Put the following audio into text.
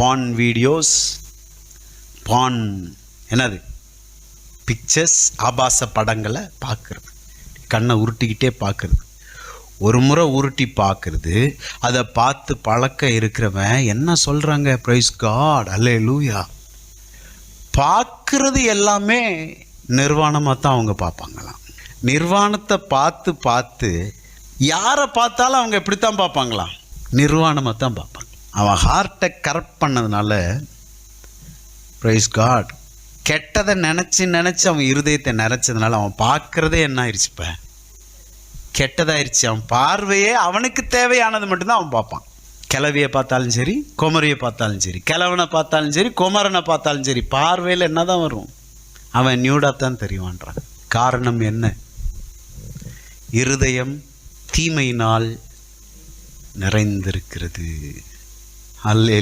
பான் videos பான் என்னது? Pictures ஆபாச படங்களை பார்க்குறது. கண்ணை உருட்டிக்கிட்டே பார்க்குறது. ஒரு முறை உருட்டி பார்க்குறது. அதை பார்த்து பழக்கம் இருக்கிறவன் என்ன சொல்கிறாங்க ப்ரைஸ் காட் அல்லே லூயா பார்க்குறது எல்லாமே நிர்வாணமாக தான் அவங்க பார்ப்பாங்களாம். நிர்வாணத்தை பார்த்து பார்த்து யாரை பார்த்தாலும் அவங்க இப்படித்தான் பார்ப்பாங்களாம். நிர்வாணமாக தான் பார்ப்பாங்க. அவன் ஹார்ட்டை கரெக்ட் பண்ணதுனால ப்ரைஸ் காட் கெட்டதை நினச்சி நினச்சி அவன் இருதயத்தை நினச்சதுனால அவன் பார்க்குறதே என்ன ஆயிடுச்சு இப்போ? கெட்டதாயிருச்சு. அவன் பார்வையே அவனுக்கு தேவையானது மட்டும்தான் அவன் பார்ப்பான். கிளவியை பார்த்தாலும் சரி குமரியை பார்த்தாலும் சரி கிழவனை பார்த்தாலும் சரி குமரனை பார்த்தாலும் சரி பார்வையில் என்ன தான் வரும்? அவன் நியூடாக தான் தெரியுவான்றான் காரணம் என்ன? இருதயம் தீமையினால் நிறைந்திருக்கிறது. அல்லே